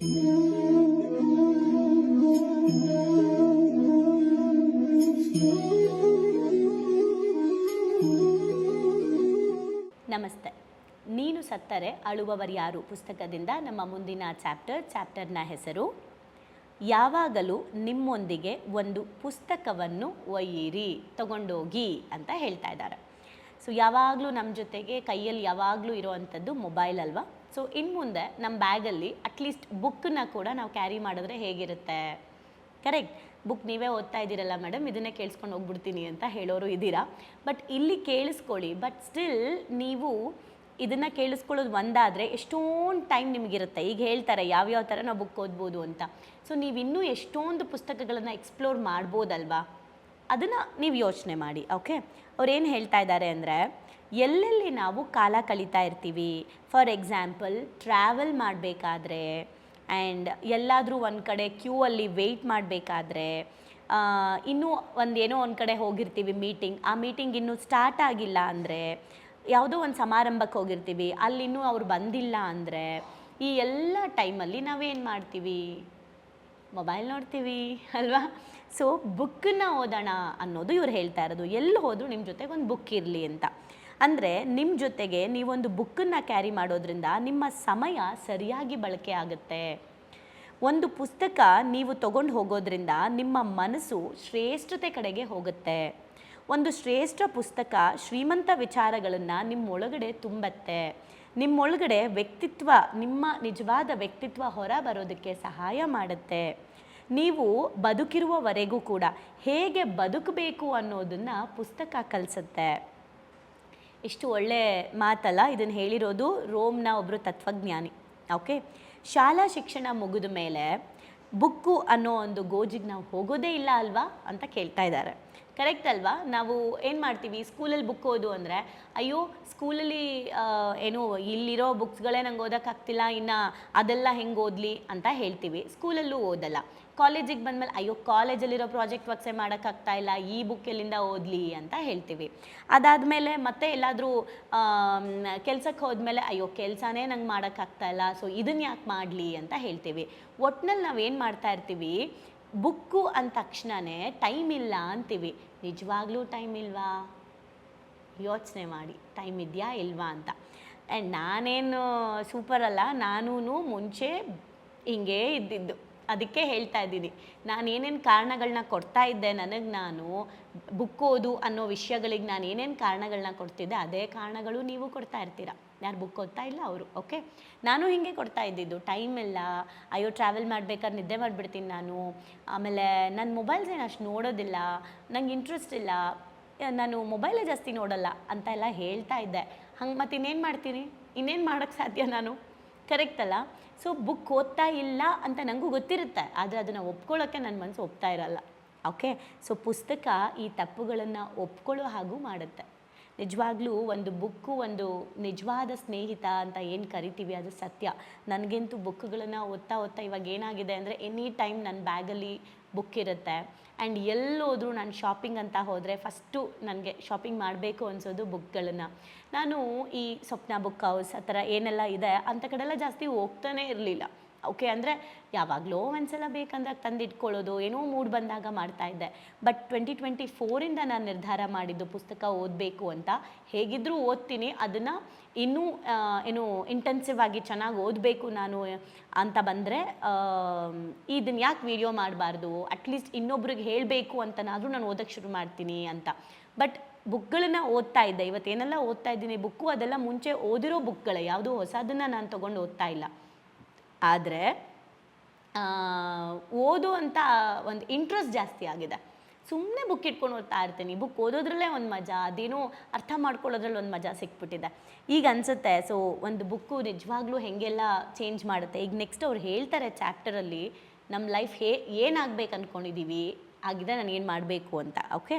ನಮಸ್ತೆ. ನೀನು ಸತ್ತರೆ ಅಳುವವರು ಯಾರು? ಪುಸ್ತಕದಿಂದ ನಮ್ಮ ಮುಂದಿನ ಚಾಪ್ಟರ್, ಚಾಪ್ಟರ್ನ ಹೆಸರು, ಯಾವಾಗಲೂ ನಿಮ್ಮೊಂದಿಗೆ ಒಂದು ಪುಸ್ತಕವನ್ನು ಒಯ್ಯಿರಿ, ತಗೊಂಡೋಗಿ ಅಂತ ಹೇಳ್ತಾ ಇದ್ದಾರೆ. ಸೊ ಯಾವಾಗಲೂ ನಮ್ಮ ಜೊತೆಗೆ ಕೈಯಲ್ಲಿ ಯಾವಾಗಲೂ ಇರೋವಂಥದ್ದು ಮೊಬೈಲ್ ಅಲ್ವಾ? ಸೊ ಇನ್ನು ಮುಂದೆ ನಮ್ಮ ಬ್ಯಾಗಲ್ಲಿ ಅಟ್ಲೀಸ್ಟ್ ಬುಕ್ಕನ್ನ ಕೂಡ ನಾವು ಕ್ಯಾರಿ ಮಾಡಿದ್ರೆ ಹೇಗಿರುತ್ತೆ? ಕರೆಕ್ಟ್ ಬುಕ್ ನೀವೇ ಓದ್ತಾ ಇದ್ದೀರಲ್ಲ ಮೇಡಮ್ ಇದನ್ನೇ ಕೇಳಿಸ್ಕೊಂಡು ಹೋಗ್ಬಿಡ್ತೀನಿ ಅಂತ ಹೇಳೋರು ಇದ್ದೀರಾ? ಬಟ್ ಇಲ್ಲಿ ಕೇಳಿಸ್ಕೊಳ್ಳಿ ಬಟ್ ಸ್ಟಿಲ್ ನೀವು ಇದನ್ನು ಕೇಳಿಸ್ಕೊಳ್ಳೋದು ಒಂದಾದರೆ ಎಷ್ಟೊಂದು ಟೈಮ್ ನಿಮಗಿರುತ್ತೆ. ಈಗ ಹೇಳ್ತಾರೆ, ಯಾವ್ಯಾವ ಥರ ನಾವು ಬುಕ್ ಓದ್ಬೋದು ಅಂತ. ಸೊ ನೀವು ಇನ್ನೂ ಎಷ್ಟೊಂದು ಪುಸ್ತಕಗಳನ್ನು ಎಕ್ಸ್ಪ್ಲೋರ್ ಮಾಡ್ಬೋದಲ್ವಾ? ಅದನ್ನು ನೀವು ಯೋಚನೆ ಮಾಡಿ ಓಕೆ ಅವ್ರೇನು ಹೇಳ್ತಾ ಇದ್ದಾರೆ ಅಂದರೆ ಎಲ್ಲೆಲ್ಲಿ ನಾವು ಕಾಲ ಕಳೀತಾ ಇರ್ತೀವಿ? ಫಾರ್ ಎಕ್ಸಾಂಪಲ್ ಟ್ರಾವೆಲ್ ಮಾಡಬೇಕಾದ್ರೆ ಆ್ಯಂಡ್ ಎಲ್ಲಾದರೂ ಒಂದು ಕಡೆ ಕ್ಯೂ ಅಲ್ಲಿ ವೆಯ್ಟ್ ಮಾಡಬೇಕಾದ್ರೆ ಇನ್ನೂ ಒಂದು ಏನೋ ಒಂದು ಕಡೆ ಹೋಗಿರ್ತೀವಿ ಮೀಟಿಂಗ್ ಆ ಮೀಟಿಂಗ್ ಇನ್ನೂ ಸ್ಟಾರ್ಟ್ ಆಗಿಲ್ಲ ಅಂದರೆ, ಯಾವುದೋ ಒಂದು ಸಮಾರಂಭಕ್ಕೆ ಹೋಗಿರ್ತೀವಿ, ಅಲ್ಲಿ ಇನ್ನೂ ಅವ್ರು ಬಂದಿಲ್ಲ ಅಂದರೆ, ಈ ಎಲ್ಲ ಟೈಮಲ್ಲಿ ನಾವೇನು ಮಾಡ್ತೀವಿ? ಮೊಬೈಲ್ ನೋಡ್ತೀವಿ, ಅಲ್ವಾ? ಸೊ ಬುಕ್ಕನ್ನ ಓದೋಣ ಅನ್ನೋದು ಇವ್ರು ಹೇಳ್ತಾ ಇರೋದು. ಎಲ್ಲಿ ಹೋದರೂ ನಿಮ್ಮ ಜೊತೆಗೆ ಒಂದು ಬುಕ್ ಇರಲಿ ಅಂತ. ಅಂದರೆ ನಿಮ್ಮ ಜೊತೆಗೆ ನೀವೊಂದು ಬುಕ್ಕನ್ನು ಕ್ಯಾರಿ ಮಾಡೋದ್ರಿಂದ ನಿಮ್ಮ ಸಮಯ ಸರಿಯಾಗಿ ಬಳಕೆ ಆಗುತ್ತೆ. ಒಂದು ಪುಸ್ತಕ ನೀವು ತಗೊಂಡು ಹೋಗೋದ್ರಿಂದ ನಿಮ್ಮ ಮನಸ್ಸು ಶ್ರೇಷ್ಠತೆ ಕಡೆಗೆ ಹೋಗುತ್ತೆ. ಒಂದು ಶ್ರೇಷ್ಠ ಪುಸ್ತಕ ಶ್ರೀಮಂತ ವಿಚಾರಗಳನ್ನು ನಿಮ್ಮೊಳಗಡೆ ತುಂಬತ್ತೆ. ನಿಮ್ಮೊಳಗಡೆ ವ್ಯಕ್ತಿತ್ವ, ನಿಮ್ಮ ನಿಜವಾದ ವ್ಯಕ್ತಿತ್ವ ಹೊರ ಬರೋದಕ್ಕೆ ಸಹಾಯ ಮಾಡುತ್ತೆ. ನೀವು ಬದುಕಿರುವವರೆಗೂ ಕೂಡ ಹೇಗೆ ಬದುಕಬೇಕು ಅನ್ನೋದನ್ನು ಪುಸ್ತಕ ಕಲಿಸುತ್ತೆ. ಎಷ್ಟು ಒಳ್ಳೆ ಮಾತಲ್ಲ ಇದನ್ನು ಹೇಳಿರೋದು ರೋಮ್ನ ಒಬ್ಬರು ತತ್ವಜ್ಞಾನಿ. ಓಕೆ? ಶಾಲಾ ಶಿಕ್ಷಣ ಮುಗಿದ ಮೇಲೆ ಬುಕ್ಕು ಅನ್ನೋ ಒಂದು ಗೋಜಿಗೆ ನಾವು ಹೋಗೋದೇ ಇಲ್ಲ ಅಲ್ವಾ ಅಂತ ಕೇಳ್ತಾ ಇದ್ದಾರೆ. ಕರೆಕ್ಟ್ ಅಲ್ವಾ? ನಾವು ಏನು ಮಾಡ್ತೀವಿ? ಸ್ಕೂಲಲ್ಲಿ ಬುಕ್ ಓದು ಅಂದರೆ, ಅಯ್ಯೋ, ಸ್ಕೂಲಲ್ಲಿ ಏನು ಇಲ್ಲಿರೋ ಬುಕ್ಸ್ಗಳೇ ನಂಗೆ ಓದೋಕ್ಕಾಗ್ತಿಲ್ಲ, ಇನ್ನು ಅದೆಲ್ಲ ಹೆಂಗೆ ಓದಲಿ ಅಂತ ಹೇಳ್ತೀವಿ. ಸ್ಕೂಲಲ್ಲೂ ಓದಲ್ಲ. ಕಾಲೇಜಿಗೆ ಬಂದಮೇಲೆ, ಅಯ್ಯೋ, ಕಾಲೇಜಲ್ಲಿರೋ ಪ್ರಾಜೆಕ್ಟ್ ವರ್ಕ್ಸೇ ಮಾಡೋಕ್ಕಾಗ್ತಾ ಇಲ್ಲ, ಈ ಬುಕ್ ಎಲ್ಲಿಂದ ಓದಲಿ? ಅಂತ ಹೇಳ್ತೀವಿ. ಅದಾದಮೇಲೆ ಮತ್ತೆ ಎಲ್ಲಾದರೂ ಕೆಲಸಕ್ಕೆ ಹೋದ್ಮೇಲೆ, ಅಯ್ಯೋ, ಕೆಲಸನೇ ನಂಗೆ ಮಾಡೋಕ್ಕಾಗ್ತಾ ಇಲ್ಲ, ಸೊ ಇದನ್ನು ಯಾಕೆ ಮಾಡಲಿ? ಅಂತ ಹೇಳ್ತೀವಿ. ಒಟ್ನಲ್ಲಿ ನಾವೇನು ಮಾಡ್ತಾ ಇರ್ತೀವಿ, ಬುಕ್ಕು ಅಂದ ತಕ್ಷಣವೇ ಟೈಮ್ ಇಲ್ಲ ಅಂತೀವಿ. ನಿಜವಾಗ್ಲೂ ಟೈಮ್ ಇಲ್ವಾ? ಯೋಚನೆ ಮಾಡಿ, ಟೈಮ್ ಇದೆಯಾ, ಇಲ್ವಾ? ಅಂತ. ಆ್ಯಂಡ್ ನಾನೇನು ಸೂಪರ್ ಅಲ್ಲ ನಾನೂ ಮುಂಚೆ ಹಿಂಗೆ ಇದ್ದಿದ್ದು. ಅದಕ್ಕೆ ಹೇಳ್ತಾ ಇದ್ದೀನಿ. ನಾನು ಏನೇನು ಕಾರಣಗಳನ್ನ ಕೊಡ್ತಾ ಇದ್ದೆ ನನಗೆ ನಾನು ಬುಕ್ ಓದು ಅನ್ನೋ ವಿಷಯಗಳಿಗೆ ನಾನು ಏನೇನು ಕಾರಣಗಳನ್ನ ಕೊಡ್ತಿದ್ದೆ, ಅದೇ ಕಾರಣಗಳು ನೀವು ಕೊಡ್ತಾ ಇರ್ತೀರ. ಯಾರು ಬುಕ್ ಓದ್ತಾ ಇಲ್ಲ? ಅವರು ಓಕೆ ನಾನು ಹೀಗೆ ಕೊಡ್ತಾ ಇದ್ದಿದ್ದು. ಟೈಮ್ ಇಲ್ಲ ಅಯ್ಯೋ ಟ್ರಾವೆಲ್ ಮಾಡ್ಬೇಕಾದ್ರೆ ನಿದ್ದೆ ಮಾಡಿಬಿಡ್ತೀನಿ ನಾನು. ಆಮೇಲೆ ನನ್ನ ಮೊಬೈಲ್ಸ್ ಏನು ಅಷ್ಟು ನೋಡೋದಿಲ್ಲ, ನಂಗೆ ಇಂಟ್ರೆಸ್ಟ್ ಇಲ್ಲ, ನಾನು ಮೊಬೈಲೇ ಜಾಸ್ತಿ ನೋಡಲ್ಲ ಅಂತ ಎಲ್ಲ ಹೇಳ್ತಾ ಇದ್ದೆ. ಹಂಗೆ ಮತ್ತೆ ಇನ್ನೇನು ಮಾಡ್ತೀನಿ? ಇನ್ನೇನು ಮಾಡೋಕ್ಕೆ ಸಾಧ್ಯ ನಾನು? ಕರೆಕ್ಟ್ ಅಲ್ಲ ಸೊ ಬುಕ್ ಓದ್ತಾ ಇಲ್ಲ ಅಂತ ನನಗೂ ಗೊತ್ತಿರುತ್ತೆ. ಆದರೆ ಅದನ್ನು ಒಪ್ಕೊಳ್ಳೋಕ್ಕೆ ನನ್ನ ಮನಸ್ಸು ಒಪ್ತಾ ಇರಲ್ಲ. ಓಕೆ ಸೊ ಪುಸ್ತಕ ಈ ತಪ್ಪುಗಳನ್ನು ಒಪ್ಕೊಳ್ಳೋ ಹಾಗೂ ಮಾಡುತ್ತೆ. ನಿಜವಾಗ್ಲೂ ಒಂದು ಬುಕ್ಕು, ಒಂದು ನಿಜವಾದ ಸ್ನೇಹಿತ ಅಂತ ಏನು ಕರಿತೀವಿ ಅದು ಸತ್ಯ. ನನಗಂತೂ ಬುಕ್ಗಳನ್ನು ಓದ್ತಾ ಓದ್ತಾ ಇವಾಗ ಏನಾಗಿದೆ ಅಂದರೆ ಎನಿ ಟೈಮ್ ನನ್ನ ಬ್ಯಾಗಲ್ಲಿ ಬುಕ್ ಇರುತ್ತೆ. ಆ್ಯಂಡ್ ಎಲ್ಲೋದ್ರೂ ನಾನು ಶಾಪಿಂಗ್ ಅಂತ ಹೋದರೆ ಫಸ್ಟು ನನಗೆ ಶಾಪಿಂಗ್ ಮಾಡಬೇಕು ಅನಿಸೋದು ಬುಕ್ಗಳನ್ನು. ನಾನು ಈ ಸ್ವಪ್ನ ಬುಕ್ ಹೌಸ್ ಆ ಥರ ಏನೆಲ್ಲ ಇದೆ ಅಂಥ ಕಡೆಲ್ಲ ಜಾಸ್ತಿ ಹೋಗ್ತಾನೇ ಇರಲಿಲ್ಲ. ಓಕೆ ಅಂದರೆ ಯಾವಾಗಲೋ ಒಂದ್ಸಲ ಬೇಕಂದಾಗ ತಂದಿಟ್ಕೊಳ್ಳೋದು, ಏನೋ ಮೂಡ್ ಬಂದಾಗ ಮಾಡ್ತಾ ಇದ್ದೆ. ಬಟ್ ಟ್ವೆಂಟಿ ಟ್ವೆಂಟಿ ಫೋರಿಂದ ನಾನು ನಿರ್ಧಾರ ಮಾಡಿದ್ದು ಪುಸ್ತಕ ಓದಬೇಕು ಅಂತ. ಹೇಗಿದ್ದರೂ ಓದ್ತೀನಿ, ಅದನ್ನು ಇನ್ನೂ ಏನು ಇಂಟೆನ್ಸಿವ್ ಆಗಿ ಚೆನ್ನಾಗಿ ಓದಬೇಕು ನಾನು ಅಂತ ಬಂದರೆ ಇದನ್ನ ಯಾಕೆ ವಿಡಿಯೋ ಮಾಡಬಾರ್ದು? ಅಟ್ಲೀಸ್ಟ್ ಇನ್ನೊಬ್ರಿಗೆ ಹೇಳಬೇಕು ಅಂತನಾದರೂ ನಾನು ಓದಕ್ಕೆ ಶುರು ಮಾಡ್ತೀನಿ ಅಂತ. ಬಟ್ ಬುಕ್ಗಳನ್ನ ಓದ್ತಾ ಇದ್ದೆ. ಇವತ್ತೇನೆಲ್ಲ ಓದ್ತಾ ಇದ್ದೀನಿ, ಬುಕ್ಕು ಅದೆಲ್ಲ ಮುಂಚೆ ಓದಿರೋ ಬುಕ್ಗಳೇ. ಯಾವುದೂ ಹೊಸದನ್ನು ನಾನು ತೊಗೊಂಡು ಓದ್ತಾ ಇಲ್ಲ. ಆದರೆ ಓದು ಅಂತ ಒಂದು ಇಂಟ್ರೆಸ್ಟ್ ಜಾಸ್ತಿ ಆಗಿದೆ. ಸುಮ್ಮನೆ ಬುಕ್ ಇಟ್ಕೊಂಡು ಓದ್ತಾ ಇರ್ತೀನಿ. ಬುಕ್ ಓದೋದ್ರಲ್ಲೇ ಒಂದು ಮಜಾ, ಅದೇನೋ ಅರ್ಥ ಮಾಡ್ಕೊಳ್ಳೋದ್ರಲ್ಲಿ ಒಂದು ಮಜಾ ಸಿಕ್ಬಿಟ್ಟಿದೆ. ಈಗ ಅನಿಸುತ್ತೆ ಸೊ ಒಂದು ಬುಕ್ಕು ನಿಜವಾಗ್ಲೂ ಹೆಂಗೆಲ್ಲ ಚೇಂಜ್ ಮಾಡುತ್ತೆ. ಈಗ ನೆಕ್ಸ್ಟ್ ಅವ್ರು ಹೇಳ್ತಾರೆ ಚಾಪ್ಟರಲ್ಲಿ ನಮ್ಮ ಲೈಫ್ ಹೇ ಏನಾಗಬೇಕು ಅಂದ್ಕೊಂಡಿದ್ದೀವಿ ಆಗಿದೆ ನನಗೇನು ಮಾಡಬೇಕು ಅಂತ ಓಕೆ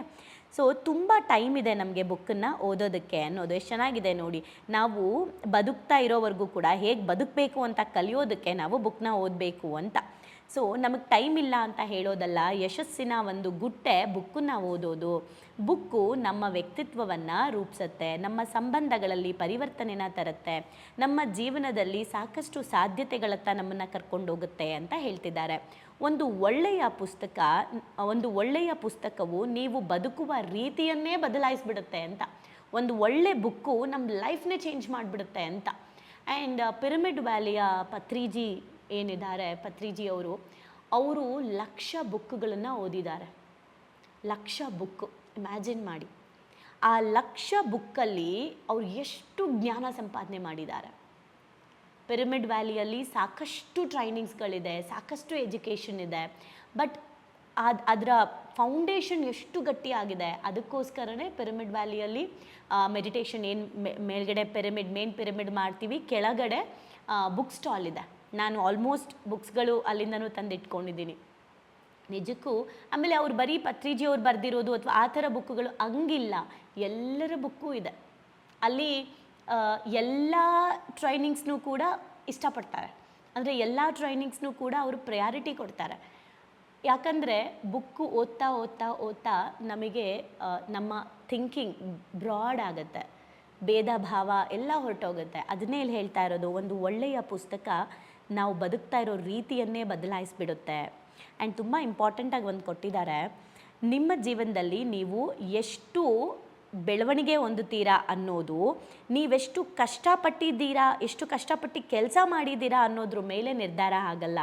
ಸೊ ತುಂಬ ಟೈಮ್ ಇದೆ ನಮಗೆ ಬುಕ್ಕನ್ನು ಓದೋದಕ್ಕೆ ಅನ್ನೋದು, ಎಷ್ಟು ಚೆನ್ನಾಗಿದೆ ನೋಡಿ. ನಾವು ಬದುಕ್ತಾ ಇರೋವರೆಗೂ ಕೂಡ ಹೇಗೆ ಬದುಕಬೇಕು ಅಂತ ಕಲಿಯೋದಕ್ಕೆ ನಾವು ಬುಕ್ನ ಓದಬೇಕು ಅಂತ. ಸೊ ನಮಗೆ ಟೈಮ್ ಇಲ್ಲ ಅಂತ ಹೇಳೋದಲ್ಲ, ಯಶಸ್ಸಿನ ಒಂದು ಗುಟ್ಟೆ ಬುಕ್ಕನ್ನ ಓದೋದು. ಬುಕ್ಕು ನಮ್ಮ ವ್ಯಕ್ತಿತ್ವವನ್ನು ರೂಪಿಸುತ್ತೆ, ನಮ್ಮ ಸಂಬಂಧಗಳಲ್ಲಿ ಪರಿವರ್ತನೆನ ತರುತ್ತೆ, ನಮ್ಮ ಜೀವನದಲ್ಲಿ ಸಾಕಷ್ಟು ಸಾಧ್ಯತೆಗಳತ್ತ ನಮ್ಮನ್ನು ಕರ್ಕೊಂಡೋಗುತ್ತೆ ಅಂತ ಹೇಳ್ತಿದ್ದಾರೆ. ಒಂದು ಒಳ್ಳೆಯ ಪುಸ್ತಕ, ಒಂದು ಒಳ್ಳೆಯ ಪುಸ್ತಕವು ನೀವು ಬದುಕುವ ರೀತಿಯನ್ನೇ ಬದಲಾಯಿಸ್ಬಿಡುತ್ತೆ ಅಂತ. ಒಂದು ಒಳ್ಳೆ ಬುಕ್ಕು ನಮ್ಮ ಲೈಫ್ನೇ ಚೇಂಜ್ ಮಾಡಿಬಿಡುತ್ತೆ ಅಂತ. ಆ್ಯಂಡ್ ಪಿರಮಿಡ್ ವ್ಯಾಲಿಯ ಪತ್ರಿಜಿ ಏನಿದ್ದಾರೆ ಪತ್ರಿಜಿ ಅವರು ಅವರು ಲಕ್ಷ ಬುಕ್ಗಳನ್ನು ಓದಿದ್ದಾರೆ. ಲಕ್ಷ ಬುಕ್, ಇಮ್ಯಾಜಿನ್ ಮಾಡಿ. ಆ ಲಕ್ಷ ಬುಕ್ಕಲ್ಲಿ ಅವ್ರು ಎಷ್ಟು ಜ್ಞಾನ ಸಂಪಾದನೆ ಮಾಡಿದ್ದಾರೆ. ಪಿರಮಿಡ್ ವ್ಯಾಲಿಯಲ್ಲಿ ಸಾಕಷ್ಟು ಟ್ರೈನಿಂಗ್ಸ್ಗಳಿದೆ, ಸಾಕಷ್ಟು ಎಜುಕೇಷನ್ ಇದೆ, ಬಟ್ ಅದು, ಅದರ ಫೌಂಡೇಶನ್ ಎಷ್ಟು ಗಟ್ಟಿಯಾಗಿದೆ, ಅದಕ್ಕೋಸ್ಕರನೇ ಪಿರಮಿಡ್ ವ್ಯಾಲಿಯಲ್ಲಿ ಮೆಡಿಟೇಷನ್ ಏನು ಮೇಲ್ಗಡೆ ಪಿರಮಿಡ್, ಮೇನ್ ಪಿರಮಿಡ್ ಮಾಡ್ತೀವಿ, ಕೆಳಗಡೆ ಬುಕ್ ಸ್ಟಾಲ್ ಇದೆ. ನಾನು ಆಲ್ಮೋಸ್ಟ್ ಬುಕ್ಸ್ಗಳು ಅಲ್ಲಿಂದನೂ ತಂದಿಟ್ಕೊಂಡಿದ್ದೀನಿ. ನಿಜಕ್ಕೂ, ಆಮೇಲೆ ಅವ್ರು ಬರೀ ಪತ್ರಿಜಿ ಅವ್ರು ಬರೆದಿರೋದು ಅಥವಾ ಆ ಥರ ಬುಕ್ಗಳು ಹಂಗಿಲ್ಲ. ಎಲ್ಲರ ಬುಕ್ಕು ಇದೆ. ಅಲ್ಲಿ ಎಲ್ಲ ಟ್ರೈನಿಂಗ್ಸ್ನೂ ಕೂಡ ಇಷ್ಟಪಡ್ತಾರೆ. ಅಂದರೆ ಎಲ್ಲ ಟ್ರೈನಿಂಗ್ಸ್ನೂ ಕೂಡ ಅವರು ಪ್ರಯಾರಿಟಿ ಕೊಡ್ತಾರೆ. ಯಾಕಂದರೆ ಬುಕ್ಕು ಓದ್ತಾ ಓದ್ತಾ ಓದ್ತಾ ನಮಗೆ ನಮ್ಮ ಥಿಂಕಿಂಗ್ ಬ್ರಾಡ್ ಆಗುತ್ತೆ. ಭೇದ ಭಾವ ಎಲ್ಲ ಹೊರಟೋಗುತ್ತೆ. ಅದನ್ನೇ ಇಲ್ಲಿ ಹೇಳ್ತಾ ಇರೋದು. ಒಂದು ಒಳ್ಳೆಯ ಪುಸ್ತಕ ನಾವು ಬದುಕ್ತಾ ಇರೋ ರೀತಿಯನ್ನೇ ಬದಲಾಯಿಸ್ಬಿಡುತ್ತೆ. ಆ್ಯಂಡ್ ತುಂಬ ಇಂಪಾರ್ಟೆಂಟಾಗಿ ಒಂದು ಕೊಟ್ಟಿದ್ದಾರೆ. ನಿಮ್ಮ ಜೀವನದಲ್ಲಿ ನೀವು ಎಷ್ಟು ಬೆಳವಣಿಗೆ ಹೊಂದುತ್ತೀರಾ ಅನ್ನೋದು, ನೀವೆಷ್ಟು ಕಷ್ಟಪಟ್ಟಿದ್ದೀರಾ, ಎಷ್ಟು ಕಷ್ಟಪಟ್ಟು ಕೆಲಸ ಮಾಡಿದ್ದೀರಾ ಅನ್ನೋದ್ರ ಮೇಲೆ ನಿರ್ಧಾರ ಆಗಲ್ಲ.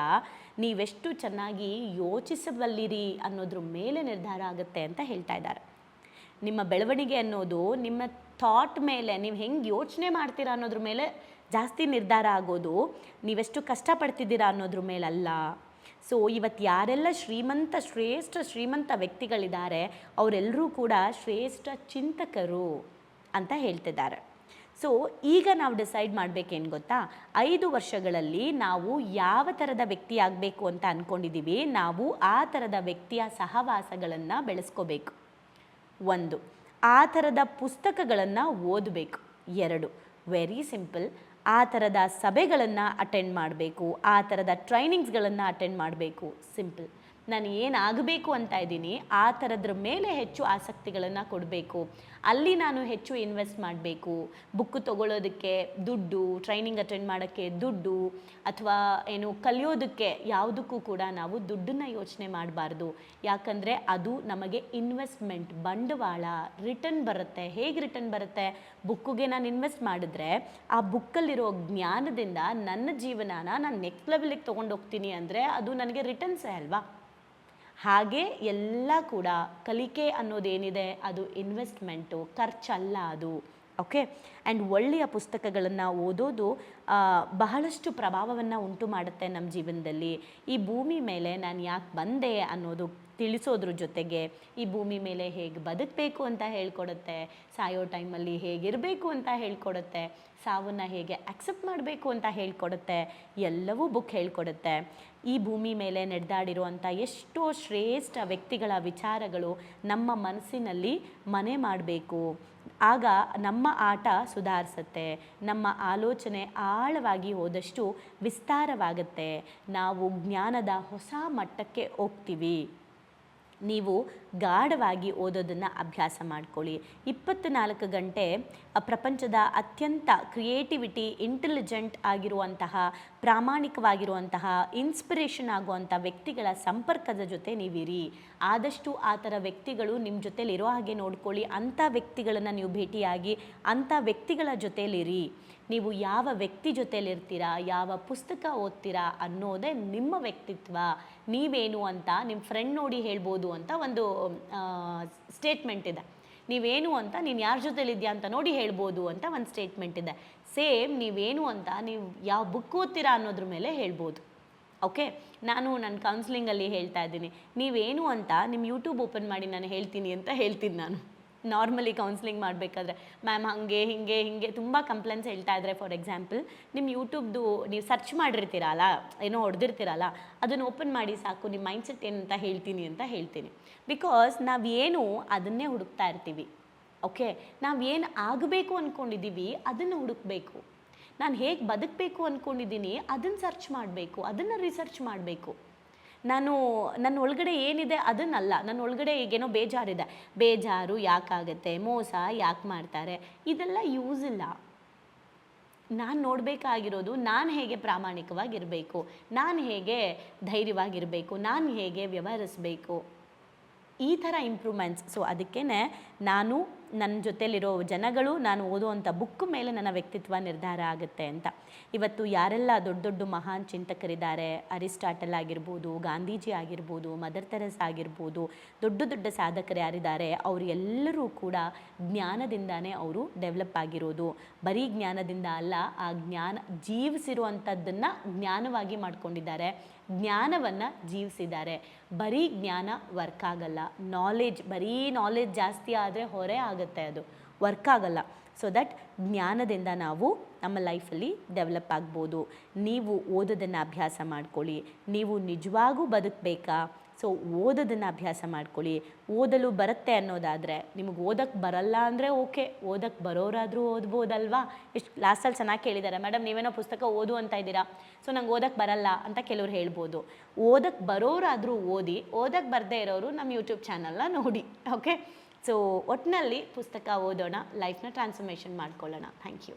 ನೀವೆಷ್ಟು ಚೆನ್ನಾಗಿ ಯೋಚಿಸಬಲ್ಲಿರಿ ಅನ್ನೋದ್ರ ಮೇಲೆ ನಿರ್ಧಾರ ಆಗುತ್ತೆ ಅಂತ ಹೇಳ್ತಾ ಇದ್ದಾರೆ. ನಿಮ್ಮ ಬೆಳವಣಿಗೆ ಅನ್ನೋದು ನಿಮ್ಮ ಥಾಟ್ ಮೇಲೆ, ನೀವು ಹೆಂಗೆ ಯೋಚನೆ ಮಾಡ್ತೀರಾ ಅನ್ನೋದ್ರ ಮೇಲೆ ಜಾಸ್ತಿ ನಿರ್ಧಾರ ಆಗೋದು ನೀವೆಷ್ಟು ಕಷ್ಟಪಡ್ತಿದ್ದೀರಾ ಅನ್ನೋದ್ರ ಮೇಲಲ್ಲ. ಸೊ ಇವತ್ತು ಯಾರೆಲ್ಲ ಶ್ರೀಮಂತ, ಶ್ರೇಷ್ಠ, ಶ್ರೀಮಂತ ವ್ಯಕ್ತಿಗಳಿದ್ದಾರೆ ಅವರೆಲ್ಲರೂ ಕೂಡ ಶ್ರೇಷ್ಠ ಚಿಂತಕರು ಅಂತ ಹೇಳ್ತಿದ್ದಾರೆ. ಸೊ ಈಗ ನಾವು ಡಿಸೈಡ್ ಮಾಡಬೇಕೇನು ಗೊತ್ತಾ? ಐದು ವರ್ಷಗಳಲ್ಲಿ ನಾವು ಯಾವ ಥರದ ವ್ಯಕ್ತಿ ಆಗಬೇಕು ಅಂತ ಅಂದ್ಕೊಂಡಿದ್ದೀವಿ ನಾವು ಆ ಥರದ ವ್ಯಕ್ತಿಯ ಸಹವಾಸಗಳನ್ನು ಬೆಳೆಸ್ಕೋಬೇಕು. ಒಂದು, ಆ ಥರದ ಪುಸ್ತಕಗಳನ್ನು ಓದಬೇಕು. ಎರಡು ವೆರಿ ಸಿಂಪಲ್ ಆ ಥರದ ಸಭೆಗಳನ್ನು ಅಟೆಂಡ್ ಮಾಡಬೇಕು, ಆ ಥರದ ಟ್ರೈನಿಂಗ್ಸ್ಗಳನ್ನು ಅಟೆಂಡ್ ಮಾಡಬೇಕು. ಸಿಂಪಲ್ ನಾನು ಏನಾಗಬೇಕು ಅಂತ ಇದ್ದೀನಿ, ಆ ಥರದ್ರ ಮೇಲೆ ಹೆಚ್ಚು ಆಸಕ್ತಿಗಳನ್ನು ಕೊಡಬೇಕು. ಅಲ್ಲಿ ನಾನು ಹೆಚ್ಚು ಇನ್ವೆಸ್ಟ್ ಮಾಡಬೇಕು. ಬುಕ್ ತೊಗೊಳೋದಕ್ಕೆ ದುಡ್ಡು ಟ್ರೈನಿಂಗ್ ಅಟೆಂಡ್ ಮಾಡೋಕ್ಕೆ ದುಡ್ಡು, ಅಥವಾ ಏನು ಕಲಿಯೋದಕ್ಕೆ ಯಾವುದಕ್ಕೂ ಕೂಡ ನಾವು ದುಡ್ಡನ್ನು ಯೋಚನೆ ಮಾಡಬಾರ್ದು. ಯಾಕಂದರೆ ಅದು ನಮಗೆ ಇನ್ವೆಸ್ಟ್ಮೆಂಟ್ ಬಂಡವಾಳ ರಿಟರ್ನ್ ಬರುತ್ತೆ. ಹೇಗೆ ರಿಟರ್ನ್ ಬರುತ್ತೆ? ಬುಕ್ಕಿಗೆ ನಾನು ಇನ್ವೆಸ್ಟ್ ಮಾಡಿದ್ರೆ ಆ ಬುಕ್ಕಲ್ಲಿರೋ ಜ್ಞಾನದಿಂದ ನನ್ನ ಜೀವನನ ನಾನು ನೆಕ್ಸ್ಟ್ ಲೆವೆಲಿಗೆ ತೊಗೊಂಡು ಹೋಗ್ತೀನಿ ಅಂದರೆ ಅದು ನನಗೆ ರಿಟರ್ನ್ಸೇ ಅಲ್ವಾ? ಹಾಗೆ ಎಲ್ಲ ಕೂಡ ಕಲಿಕೆ ಅನ್ನೋದೇನಿದೆ ಅದು ಇನ್ವೆಸ್ಟ್ಮೆಂಟು ಖರ್ಚಲ್ಲ ಅದು. ಓಕೆ ಆ್ಯಂಡ್ ಒಳ್ಳೆಯ ಪುಸ್ತಕಗಳನ್ನು ಓದೋದು ಬಹಳಷ್ಟು ಪ್ರಭಾವವನ್ನು ಉಂಟು ಮಾಡುತ್ತೆ ನಮ್ಮ ಜೀವನದಲ್ಲಿ. ಈ ಭೂಮಿ ಮೇಲೆ ನಾನು ಯಾಕೆ ಬಂದೆ ಅನ್ನೋದು ತಿಳಿಸೋದ್ರ ಜೊತೆಗೆ ಈ ಭೂಮಿ ಮೇಲೆ ಹೇಗೆ ಬದುಕಬೇಕು ಅಂತ ಹೇಳ್ಕೊಡುತ್ತೆ, ಸಾಯೋ ಟೈಮಲ್ಲಿ ಹೇಗಿರಬೇಕು ಅಂತ ಹೇಳ್ಕೊಡುತ್ತೆ, ಸಾವನ್ನು ಹೇಗೆ ಅಕ್ಸೆಪ್ಟ್ ಮಾಡಬೇಕು ಅಂತ ಹೇಳ್ಕೊಡುತ್ತೆ, ಎಲ್ಲವೂ ಬುಕ್ ಹೇಳ್ಕೊಡುತ್ತೆ. ಈ ಭೂಮಿ ಮೇಲೆ ನಡೆದಾಡಿರುವಂಥ ಎಷ್ಟೋ ಶ್ರೇಷ್ಠ ವ್ಯಕ್ತಿಗಳ ವಿಚಾರಗಳು ನಮ್ಮ ಮನಸ್ಸಿನಲ್ಲಿ ಮನೆ ಮಾಡಬೇಕು. ಆಗ ನಮ್ಮ ಆಟ ಸುಧಾರಿಸುತ್ತೆ. ನಮ್ಮ ಆಲೋಚನೆ ಆಳವಾಗಿ ಹೋದಷ್ಟು ವಿಸ್ತಾರವಾಗುತ್ತೆ. ನಾವು ಜ್ಞಾನದ ಹೊಸ ಮಟ್ಟಕ್ಕೆ ಹೋಗ್ತೀವಿ. ನೀವು ಗಾಢವಾಗಿ ಓದೋದನ್ನು ಅಭ್ಯಾಸ ಮಾಡ್ಕೊಳ್ಳಿ. ಇಪ್ಪತ್ತ್ನಾಲ್ಕು ಗಂಟೆ ಅ, ಪ್ರಪಂಚದ ಅತ್ಯಂತ ಕ್ರಿಯೇಟಿವಿಟಿ ಇಂಟೆಲಿಜೆಂಟ್ ಆಗಿರುವಂತಹ ಪ್ರಾಮಾಣಿಕವಾಗಿರುವಂತಹ ಇನ್ಸ್ಪಿರೇಷನ್ ಆಗುವಂಥ ವ್ಯಕ್ತಿಗಳ ಸಂಪರ್ಕದ ಜೊತೆ ನೀವಿರಿ. ಆದಷ್ಟು ಆ ಥರ ವ್ಯಕ್ತಿಗಳು ನಿಮ್ಮ ಜೊತೇಲಿ ಇರೋ ಹಾಗೆ ನೋಡ್ಕೊಳ್ಳಿ. ಅಂಥ ವ್ಯಕ್ತಿಗಳನ್ನು ನೀವು ಭೇಟಿಯಾಗಿ ಅಂಥ ವ್ಯಕ್ತಿಗಳ ಜೊತೇಲಿರಿ. ನೀವು ಯಾವ ವ್ಯಕ್ತಿ ಜೊತೇಲಿರ್ತೀರಾ ಯಾವ ಪುಸ್ತಕ ಓದ್ತೀರಾ ಅನ್ನೋದೇ ನಿಮ್ಮ ವ್ಯಕ್ತಿತ್ವ. ನೀವೇನು ಅಂತ ನಿಮ್ಮ ಫ್ರೆಂಡ್ ನೋಡಿ ಹೇಳ್ಬೋದು ಅಂತ ಒಂದು ಸ್ಟೇಟ್ಮೆಂಟ್ ಇದೆ. ನೀವೇನು ಅಂತ, ನೀನು ಯಾರ ಜೊತೆಲಿದ್ಯಾ ಅಂತ ನೋಡಿ ಹೇಳ್ಬೋದು ಅಂತ ಒಂದು ಸ್ಟೇಟ್ಮೆಂಟ್ ಇದೆ. ಸೇಮ್ ನೀವೇನು ಅಂತ ನೀವು ಯಾವ ಬುಕ್ ಓದ್ತೀರಾ ಅನ್ನೋದ್ರ ಮೇಲೆ ಹೇಳ್ಬೋದು. ಓಕೆ ನಾನು ನನ್ನ ಕೌನ್ಸಿಲಿಂಗಲ್ಲಿ ಹೇಳ್ತಾ ಇದ್ದೀನಿ. ನೀವೇನು ಅಂತ ನಿಮ್ಮ ಯೂಟ್ಯೂಬ್ ಓಪನ್ ಮಾಡಿ ನಾನು ಹೇಳ್ತೀನಿ ಅಂತ ಹೇಳ್ತೀನಿ ನಾನು. ನಾರ್ಮಲಿ ಕೌನ್ಸಿಲಿಂಗ್ ಮಾಡಬೇಕಾದ್ರೆ. ಮ್ಯಾಮ್ ಹಾಗೆ, ಹಿಂಗೆ ಹಿಂಗೆ ತುಂಬ ಕಂಪ್ಲೇಂಟ್ಸ್ ಹೇಳ್ತಾ ಇದ್ರೆ ಫಾರ್ ಎಕ್ಸಾಂಪಲ್ ನಿಮ್ಮ ಯೂಟ್ಯೂಬ್ದು ನೀವು ಸರ್ಚ್ ಮಾಡಿರ್ತೀರಲ್ಲ, ಏನೋ ಹೊಡೆದಿರ್ತೀರಲ್ಲ, ಅದನ್ನು ಓಪನ್ ಮಾಡಿ ಸಾಕು ನಿಮ್ಮ ಮೈಂಡ್ಸೆಟ್ ಏನು ಅಂತ ಹೇಳ್ತೀನಿ ಅಂತ ಹೇಳ್ತೀನಿ. ಬಿಕಾಸ್ ನಾವೇನು ಅದನ್ನೇ ಹುಡುಕ್ತಾ ಇರ್ತೀವಿ. ಓಕೆ ನಾವೇನು ಆಗಬೇಕು ಅಂದ್ಕೊಂಡಿದ್ದೀವಿ ಅದನ್ನು ಹುಡುಕಬೇಕು. ನಾನು ಹೇಗೆ ಬದುಕಬೇಕು ಅಂದ್ಕೊಂಡಿದ್ದೀನಿ ಅದನ್ನು ಸರ್ಚ್ ಮಾಡಬೇಕು, ಅದನ್ನು ರಿಸರ್ಚ್ ಮಾಡಬೇಕು. ನಾನು, ನನ್ನ ಒಳಗಡೆ ಏನಿದೆ ಅದನ್ನಲ್ಲ. ನನ್ನ ಒಳಗಡೆ ಈಗೇನೋ ಬೇಜಾರಿದೆ. ಬೇಜಾರು, ಯಾಕಾಗತ್ತೆ, ಮೋಸ, ಯಾಕೆ ಮಾಡ್ತಾರೆ, ಇದೆಲ್ಲ ಯೂಸ್ ಇಲ್ಲ. ನಾನು ನೋಡಬೇಕಾಗಿರೋದು ನಾನು ಹೇಗೆ ಪ್ರಾಮಾಣಿಕವಾಗಿರಬೇಕು, ನಾನು ಹೇಗೆ ಧೈರ್ಯವಾಗಿರಬೇಕು, ನಾನು ಹೇಗೆ ವ್ಯವಹರಿಸಬೇಕು. ಈ ಥರ ಇಂಪ್ರೂವ್ಮೆಂಟ್ಸ್ ಸೊ ಅದಕ್ಕೇ ನಾನು ನನ್ನ ಜೊತೆಲಿರೋ ಜನಗಳು ನಾನು ಓದುವಂಥ ಬುಕ್ ಮೇಲೆ ನನ್ನ ವ್ಯಕ್ತಿತ್ವ ನಿರ್ಧಾರ ಆಗುತ್ತೆ ಅಂತ. ಇವತ್ತು ಯಾರೆಲ್ಲ ದೊಡ್ಡ ದೊಡ್ಡ ಮಹಾನ್ ಚಿಂತಕರಿದ್ದಾರೆ, ಅರಿಸ್ಟಾಟಲ್ ಆಗಿರ್ಬೋದು, ಗಾಂಧೀಜಿ ಆಗಿರ್ಬೋದು, ಮದರ್ ತೆರಸ್ ಆಗಿರ್ಬೋದು, ದೊಡ್ಡ ದೊಡ್ಡ ಸಾಧಕರು ಯಾರಿದ್ದಾರೆ, ಅವರು ಎಲ್ಲರೂ ಕೂಡ ಜ್ಞಾನದಿಂದಾನೇ ಅವರು ಡೆವಲಪ್ ಆಗಿರೋದು. ಬರೀ ಜ್ಞಾನದಿಂದ ಅಲ್ಲ, ಆ ಜ್ಞಾನ ಜೀವಿಸಿರುವಂಥದ್ದನ್ನು ಜ್ಞಾನವಾಗಿ ಮಾಡ್ಕೊಂಡಿದ್ದಾರೆ. ಜ್ಞಾನವನ್ನು ಜೀವಿಸಿದ್ದಾರೆ. ಬರೀ ಜ್ಞಾನ ವರ್ಕ್ ಆಗಲ್ಲ. ನಾಲೆಜ್ ಬರೀ ನಾಲೆಜ್ ಜಾಸ್ತಿ ಆದರೆ ಹೊರೆ ಆಗುತ್ತೆ ಅದು. ವರ್ಕ್ ಆಗಲ್ಲ. ಸೊ ದಟ್ ಜ್ಞಾನದಿಂದ ನಾವು ನಮ್ಮ ಲೈಫಲ್ಲಿ ಡೆವಲಪ್ ಆಗ್ಬೋದು. ನೀವು ಓದೋದನ್ನು ಅಭ್ಯಾಸ ಮಾಡ್ಕೊಳ್ಳಿ. ನೀವು ನಿಜವಾಗೂ ಬದುಕಬೇಕಾ? ಸೊ ಓದೋದನ್ನು ಅಭ್ಯಾಸ ಮಾಡ್ಕೊಳ್ಳಿ. ಓದಲು ಬರುತ್ತೆ ಅನ್ನೋದಾದರೆ ನಿಮಗೆ ಓದಕ್ಕೆ ಬರಲ್ಲ ಅಂದರೆ ಓಕೆ ಓದಕ್ಕೆ ಬರೋರಾದರೂ ಓದ್ಬೋದಲ್ವಾ? ಎಷ್ಟು ಲಾಸ್ಟಲ್ಲಿ ಚೆನ್ನಾಗಿ ಕೇಳಿದ್ದಾರೆ ಮೇಡಮ್ ನೀವೇನೋ ಪುಸ್ತಕ ಓದು ಅಂತ ಇದ್ದೀರಾ? ಸೊ ನಂಗೆ ಓದಕ್ಕೆ ಬರಲ್ಲ ಅಂತ ಕೆಲವ್ರು ಹೇಳ್ಬೋದು. ಓದಕ್ಕೆ ಬರೋರಾದರೂ ಓದಿ ಓದಕ್ಕೆ ಬರದೇ ಇರೋರು ನಮ್ಮ ಯೂಟ್ಯೂಬ್ ಚಾನಲ್ನ ನೋಡಿ ಓಕೆ ಸೊ ಒಟ್ಟಿನಲ್ಲಿ ಪುಸ್ತಕ ಓದೋಣ ಲೈಫ್ನ ಟ್ರಾನ್ಸ್ಫರ್ಮೇಷನ್ ಮಾಡ್ಕೊಳ್ಳೋಣ. Thank you